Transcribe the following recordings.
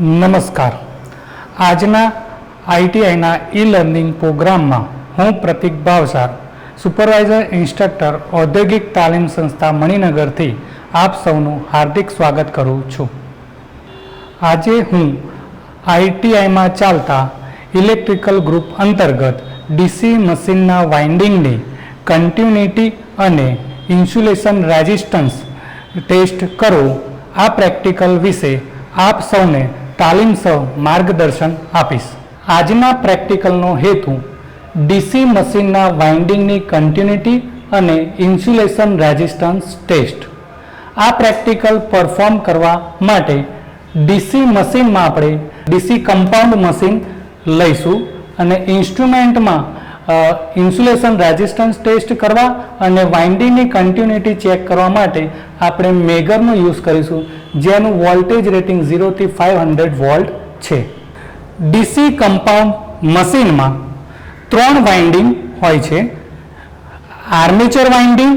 નમસ્કાર. આજના આઈટીઆઈના e learning પ્રોગ્રામમાં હું પ્રતિક ભાવસાર સુપરવાઇઝર, ઇન્સ્ટ્રક્ટર, ઔદ્યોગિક તાલીમ સંસ્થા મણિનગરથી આપ સૌનું હાર્દિક સ્વાગત કરું છું. આજે હું આઈટીઆઈમાં ચાલતા ઇલેક્ટ્રિકલ ગ્રુપ અંતર્ગત ડીસી મશીનના વાઇન્ડિંગની કન્ટિન્યુટી અને ઇન્સ્યુલેશન રેઝિસ્ટન્સ ટેસ્ટ કરો આ પ્રેક્ટિકલ વિશે આપ સૌને તાલીમ સહ માર્ગદર્શન આપીશ. આજના પ્રેક્ટિકલનો હેતુ ડીસી મશીનના વાઇન્ડિંગની કન્ટિન્યુટી અને ઇન્સ્યુલેશન રેઝિસ્ટન્સ ટેસ્ટ. આ પ્રેક્ટિકલ પરફોર્મ કરવા માટે ડીસી મશીનમાં આપણે ડીસી કમ્પાઉન્ડ મશીન લઈશું અને ઇન્સ્ટ્રુમેન્ટમાં ઇન્સ્યુલેશન રેઝિસ્ટન્સ ટેસ્ટ કરવા અને વાઇન્ડિંગની કન્ટિન્યુટી ચેક કરવા માટે આપણે મેગરનો યુઝ કરીશું, જેનું વોલ્ટેજ રેટિંગ ઝીરોથી ફાઇવ હંડ્રેડ વોલ્ટ છે. ડીસી કમ્પાઉન્ડ મશીનમાં ત્રણ વાઇન્ડિંગ હોય છે. આર્મેચર વાઇન્ડિંગ,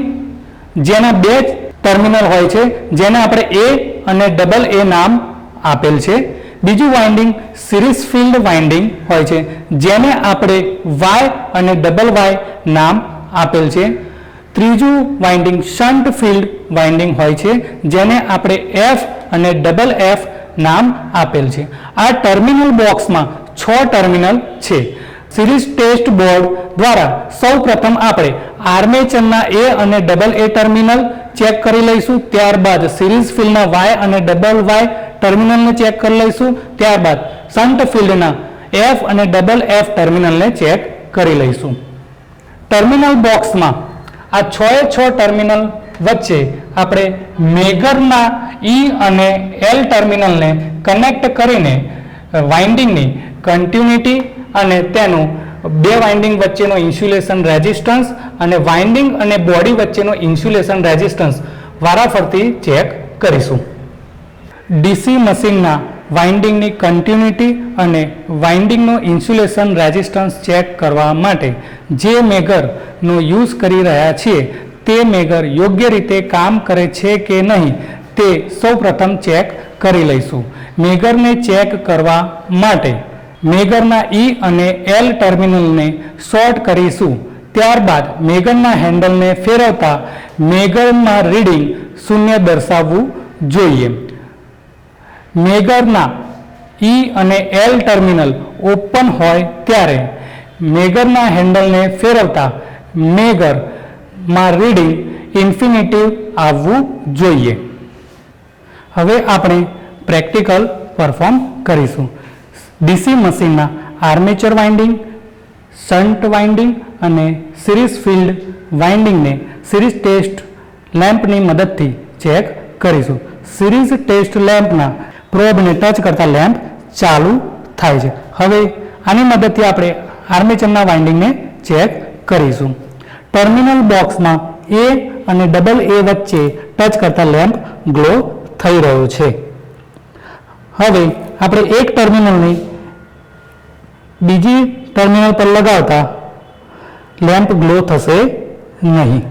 જેના બે ટર્મિનલ હોય છે, જેને આપણે એ અને ડબલ એ નામ આપેલ છે. બીજું વાઇન્ડિંગ સિરીઝ ફિલ્ડ વાઇન્ડિંગ હોય છે, જેને આપણે વાય અને ડબલ વાય નામ આપેલ છે. ત્રીજું વાઇન્ડિંગ શન્ટ ફિલ્ડ વાઇન્ડિંગ હોય છે, જેને આપણે એફ અને ડબલ એફ નામ આપેલ છે. આ ટર્મિનલ બોક્સમાં છ ટર્મિનલ છે. સિરીઝ ટેસ્ટ બોર્ડ દ્વારા સૌ પ્રથમ આપણે આર્મેચરના એ અને ડબલ એ ટર્મિનલ ચેક કરી લઈશું, ત્યારબાદ સિરીઝ ફિલ્ડના વાય અને ડબલ વાય ટર્મિનલને ચેક કરી લઈશું. ત્યારબાદ શન્ટ ફિલ્ડના એફ અને ડબલ એફ ટર્મિનલને ચેક કરી લઈશું. ટર્મિનલ બોક્સમાં આ છ એ છ ટર્મિનલ વચ્ચે આપણે મેગરના ઈ અને એલ ટર્મિનલને કનેક્ટ કરીને વાઇન્ડિંગની કન્ટિન્યુટી અને તેનું બે વાઇન્ડિંગ વચ્ચેનો ઇન્સ્યુલેશન રેઝિસ્ટન્સ અને વાઇન્ડિંગ અને બોડી વચ્ચેનો ઇન્સ્યુલેશન રેઝિસ્ટન્સ વારાફરતી ચેક કરીશું. ડીસી મશીનના વાઇન્ડિંગની કન્ટિન્યુટી અને વાઇન્ડિંગનું ઇન્સ્યુલેશન રેઝિસ્ટન્સ ચેક કરવા માટે જે મેગરનો યુઝ કરી રહ્યા છીએ, તે મેગર યોગ્ય રીતે કામ કરે છે કે નહીં, તે સૌપ્રથમ ચેક કરી લઈશું. મેગરને ચેક કરવા માટે મેગરના ઈ અને એલ ટર્મિનલને શોર્ટ કરીશું. ત્યારબાદ મેગરના હેન્ડલને ફેરવતા મેગરમાં રીડિંગ શૂન્ય દર્શાવવું જોઈએ. મેગરના ઈ અને એલ ટર્મિનલ ઓપન હોય ત્યારે મેગરના હેન્ડલને ફેરવતા મેગરમાં રીડિંગ ઇન્ફિનિટિવ આવવું જોઈએ. હવે આપણે પ્રેક્ટિકલ પરફોર્મ કરીશું. ડીસી મશીનના આર્મેચર વાઇન્ડિંગ, શન્ટ વાઇન્ડિંગ અને સિરીઝ ફિલ્ડ વાઇન્ડિંગને સિરીઝ ટેસ્ટ લેમ્પની મદદથી ચેક કરીશું. સિરીઝ ટેસ્ટ લેમ્પના પ્રોબને ટચ કરતા લેમ્પ ચાલુ થાય છે. હવે આની મદદથી આપણે આર્મેચરના વાઇન્ડિંગને ચેક કરીશું. ટર્મિનલ બોક્સમાં એ અને ડબલ એ વચ્ચે ટચ કરતા લેમ્પ ગ્લો થઈ રહ્યો છે. હવે આપણે એક ટર્મિનલની બીજી ટર્મિનલ પર લગાવતા લેમ્પ ગ્લો થશે નહીં.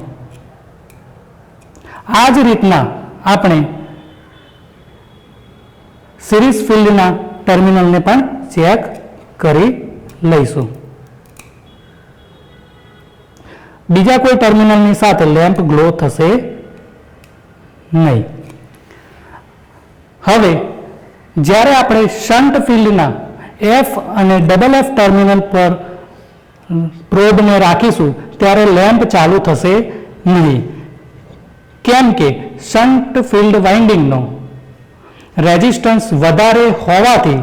આ જ રીતના આપણે સિરીઝ ફિલ્ડના ટર્મિનલને પણ ચેક કરી લઈશું. બીજા કોઈ ટર્મિનલની સાથે લેમ્પ ગ્લો થશે નહીં. હવે, જ્યારે આપણે શન્ટ ફિલ્ડના એફ અને ડબલ એફ ટર્મિનલ પર પ્રોબને રાખીશું, ત્યારે લેમ્પ ચાલુ થશે નહીં. કેમ કે શન્ટ ફિલ્ડ વાઇન્ડિંગનો રેઝિસ્ટન્સ વધારે હોવાથી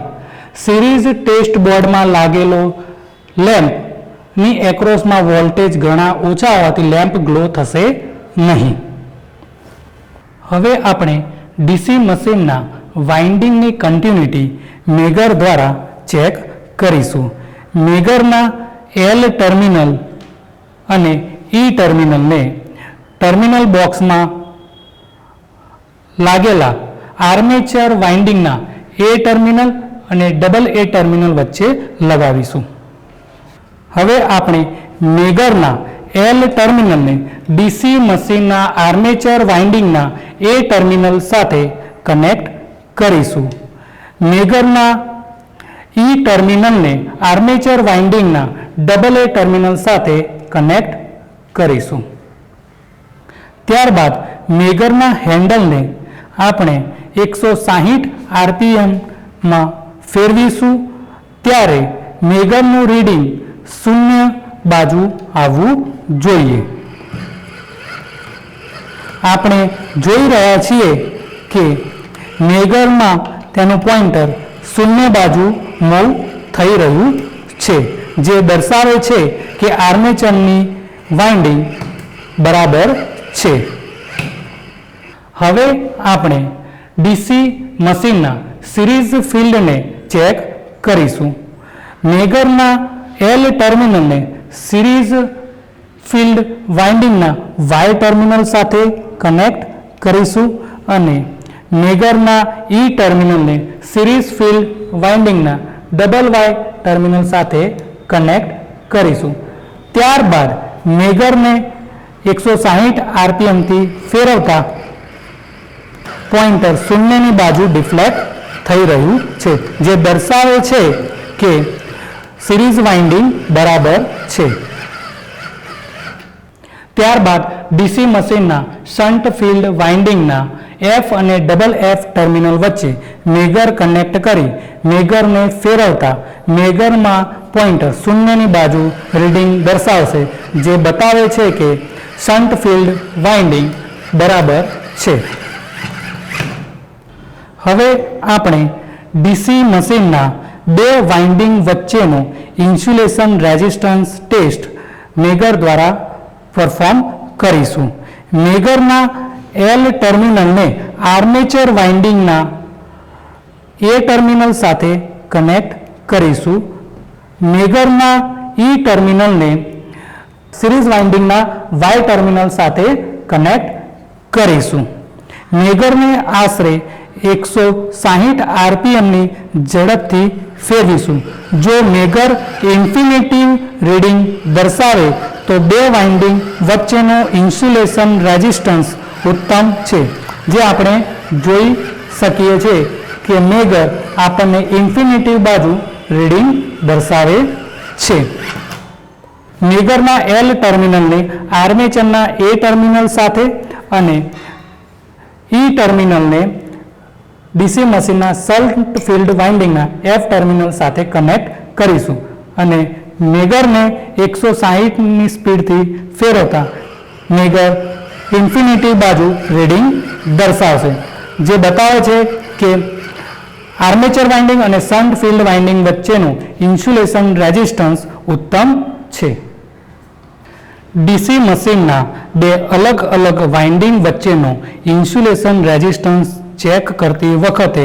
સિરીઝ ટેસ્ટ બોર્ડમાં લાગેલો લેમ્પની એક્રોસમાં વોલ્ટેજ ઘણા ઓછા હોવાથી લેમ્પ ગ્લો થશે નહીં. હવે આપણે ડીસી મશીનના વાઇન્ડિંગની કન્ટિન્યુટી મેગર દ્વારા ચેક કરીશું. મેગરના એલ ટર્મિનલ અને ઈ ટર્મિનલને ટર્મિનલ બોક્સમાં લાગેલા આર્મેચર વાઇન્ડિંગના એ ટર્મિનલ અને ડબલ એ ટર્મિનલ વચ્ચે લગાવીશું. હવે આપણે મેગરના એલ ટર્મિનલને ડીસી મશીનના આર્મેચર વાઇન્ડિંગના એ ટર્મિનલ સાથે કનેક્ટ કરીશું. મેગરના ઈ ટર્મિનલને આર્મેચર વાઇન્ડિંગના ડબલ એ ટર્મિનલ સાથે કનેક્ટ કરીશું. ત્યારબાદ મેગરના હેન્ડલને આપણે એકસો સાહીઠ આરપીએમમાં ફેરવીશું. ત્યારે મેગરનું રીડિંગ શૂન્ય બાજુ આવવું જોઈએ. આપણે જોઈ રહ્યા છીએ કે મેગરમાં તેનું પોઇન્ટર શૂન્ય બાજુ મૂવ થઈ રહ્યું છે. જે દર્શાવે છે કે આર્મેચરની વાઇન્ડિંગ બરાબર છે. હવે આપણે ડીસી મશીનના સિરીઝ ફિલ્ડને ચેક કરીશું. મેગરના એલ ટર્મિનલને સિરીઝ ફિલ્ડ વાઇન્ડિંગના વાય ટર્મિનલ સાથે કનેક્ટ કરીશું અને મેગરના ઈ ટર્મિનલને સિરીઝ ફિલ્ડ વાઇન્ડિંગના ડબલ વાય ટર્મિનલ સાથે કનેક્ટ કરીશું. ત્યારબાદ મેગરને એકસો સાહીઠ આરપીએમથી ફેરવતા પોઇન્ટર શૂન્યની બાજુ ડિફ્લેક્ટ થઈ રહ્યું છે. જે દર્શાવે છે કે સિરીઝ વાઇન્ડિંગ બરાબર છે. ત્યારબાદ ડીસી મશીનના શન્ટ ફિલ્ડ વાઇન્ડિંગના એફ અને ડબલ એફ ટર્મિનલ વચ્ચે મેગર કનેક્ટ કરી મેગરને ફેરવતા મેગરમાં પોઇન્ટર શૂન્યની બાજુ રીડિંગ દર્શાવશે, જે બતાવે છે કે શન્ટ ફિલ્ડ વાઇન્ડિંગ બરાબર છે. હવે આપણે ડીસી મશીનના બે વાઇન્ડિંગ વચ્ચેનો ઇન્સ્યુલેશન રેઝિસ્ટન્સ ટેસ્ટ મેગર દ્વારા પરફોર્મ કરીશું. મેગરના એલ ટર્મિનલને આર્મેચર વાઇન્ડિંગના એ ટર્મિનલ સાથે કનેક્ટ કરીશું. મેગરના ઈ ટર્મિનલને સિરીઝ વાઇન્ડિંગના વાય ટર્મિનલ સાથે કનેક્ટ કરીશું. મેગરને આશરે એકસો સાહીઠ આરપીએમની ઝડપથી ફેરવીશું. જો મેગર ઇન્ફિનિટિવ રીડિંગ દર્શાવે તો બે વાઇન્ડિંગ વચ્ચેનો ઇન્સ્યુલેશન રેઝિસ્ટન્સ ઉત્તમ છે. જે આપણે જોઈ શકીએ છીએ કે મેગર આપણને ઇન્ફિનિટિવ બાજુ રીડિંગ દર્શાવે છે. મેગરના એલ ટર્મિનલને આર્મેચરના એ ટર્મિનલ સાથે અને ઈ ટર્મિનલને ડીસી મશીનના સલ્ટ ફિલ્ડ વાઇન્ડિંગના એફ ટર્મિનલ સાથે કનેક્ટ કરીશું. અને મેગરને એકસો સાહીઠની સ્પીડથી ફેરવતા મેગર ઇન્ફિનિટી બાજુ રીડિંગ દર્શાવશે. જે બતાવે છે કે આર્મેચર વાઇન્ડિંગ અને સન્ટ ફિલ્ડ વાઇન્ડિંગ વચ્ચેનું ઇન્સ્યુલેશન રેઝિસ્ટન્સ ઉત્તમ છે. ડીસી મશીનના બે અલગ અલગ વાઇન્ડિંગ વચ્ચેનો ઇન્સ્યુલેશન રેઝિસ્ટન્સ ચેક કરતી વખતે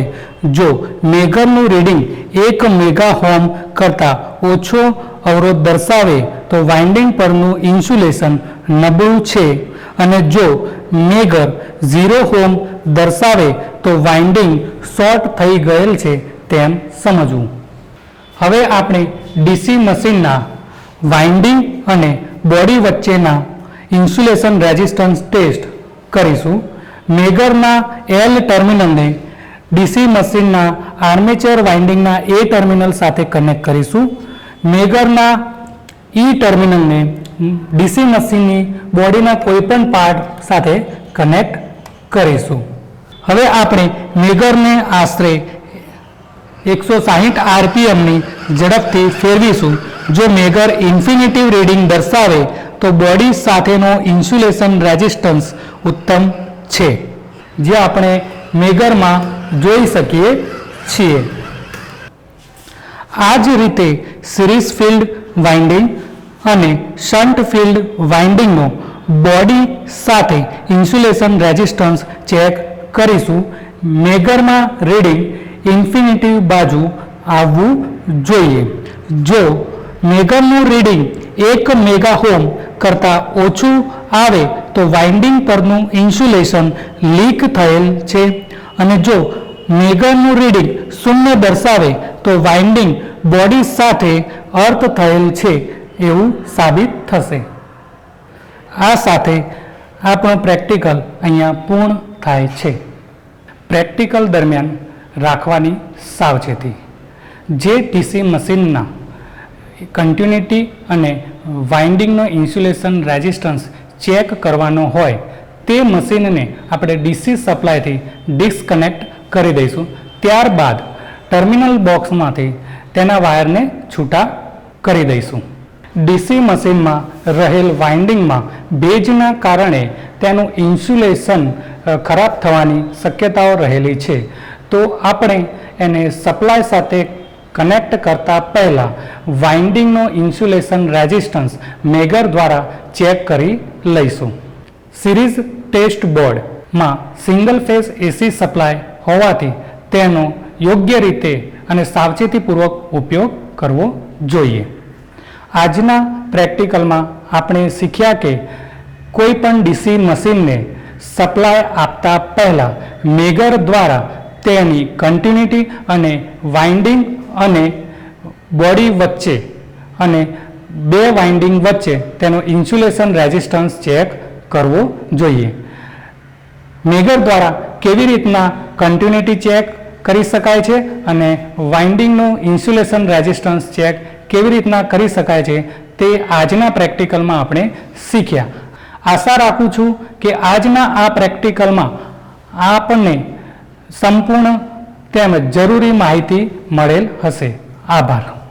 જો મેગરનું રીડિંગ એક મેગા હોમ કરતાં ઓછો અવરોધ દર્શાવે તો વાઇન્ડિંગ પરનું ઇન્સ્યુલેશન નબળું છે. અને જો મેગર ઝીરો હોમ દર્શાવે તો વાઇન્ડિંગ શોર્ટ થઈ ગયેલ છે તેમ સમજવું. હવે આપણે ડીસી મશીનના વાઇન્ડિંગ અને બોડી વચ્ચેના ઇન્સ્યુલેશન રેઝિસ્ટન્સ ટેસ્ટ કરીશું. મેગરના એલ ટર્મિનલને ડીસી મશીનના આર્મેચર વાઇન્ડિંગના એ ટર્મિનલ સાથે કનેક્ટ કરીશું. મેગરના ઈ ટર્મિનલને ડીસી મશીનની બોડીના કોઈપણ પાર્ટ સાથે કનેક્ટ કરીશું. હવે આપણે મેગરને આશરે એકસો સાહીઠ આરપીએમની ઝડપથી ફેરવીશું. જો મેગર ઇન્ફિનિટિવ રીડિંગ દર્શાવે તો બોડી સાથેનો ઇન્સ્યુલેશન રેઝિસ્ટન્સ ઉત્તમ છે, જે આપણે મેગરમાં જોઈ શકીએ છીએ. આ જ રીતે સિરીઝ ફિલ્ડ વાઇન્ડિંગ અને શન્ટ ફિલ્ડ વાઇન્ડિંગનો બોડી સાથે ઇન્સ્યુલેશન રેઝિસ્ટન્સ ચેક કરીશું. મેગરમાં રીડિંગ ઇન્ફિનિટી બાજુ આવવું જોઈએ. જો મેગરનું રીડિંગ એક મેગા હોમ કરતાં ઓછું આવે તો વાઇન્ડિંગ પરનું ઇન્સ્યુલેશન લીક થયેલ છે. અને જો મેગરનું રીડિંગ શૂન્ય દર્શાવે તો વાઇન્ડિંગ બોડી સાથે અર્થ થયેલ છે એવું સાબિત થશે. આ સાથે આપણો પ્રેક્ટિકલ અહીંયા પૂર્ણ થાય છે. પ્રેક્ટિકલ દરમિયાન રાખવાની સાવચેતી. જે ટીસી મશીનના કન્ટિન્યુટી અને વાઇન્ડિંગનો ઇન્સ્યુલેશન રેઝિસ્ટન્સ ચેક કરવાનો હોય તે મશીનને આપણે ડીસી સપ્લાયથી ડિસ્કનેક્ટ કરી દઈશું. ત્યારબાદ ટર્મિનલ બોક્સમાંથી તેના વાયરને છૂટા કરી દઈશું. ડીસી મશીનમાં રહેલ વાઇન્ડિંગમાં ભેજના કારણે તેનું ઇન્સ્યુલેશન ખરાબ થવાની શક્યતાઓ રહેલી છે. તો આપણે એને સપ્લાય સાથે કનેક્ટ કરતા પહેલાં વાઇન્ડિંગનો ઇન્સ્યુલેશન રેઝિસ્ટન્સ મેગર દ્વારા ચેક કરી લઈશું. સિરીઝ ટેસ્ટ બોર્ડમાં સિંગલ ફેઝ એસી સપ્લાય હોવાથી તેનો યોગ્ય રીતે અને સાવચેતીપૂર્વક ઉપયોગ કરવો જોઈએ. આજના પ્રેક્ટિકલમાં આપણે શીખ્યા કે કોઈ પણ ડીસી મશીનને સપ્લાય આપતા પહેલાં મેગર દ્વારા તેની કન્ટિન્યુટી અને વાઇન્ડિંગ અને બોડી વચ્ચે અને બે વાઇન્ડિંગ વચ્ચે તેનો ઇન્સ્યુલેશન રેઝિસ્ટન્સ ચેક કરવો જોઈએ. મેગર દ્વારા કેવી રીતના કન્ટિન્યુટી ચેક કરી શકાય છે અને વાઇન્ડિંગનું ઇન્સ્યુલેશન રેઝિસ્ટન્સ ચેક કેવી રીતના કરી શકાય છે તે આજના પ્રેક્ટિકલમાં આપણે શીખ્યા. આશા રાખું છું કે આજના આ પ્રેક્ટિકલમાં આપણને સંપૂર્ણ તેમજ જરૂરી માહિતી મળેલ હશે. આભાર.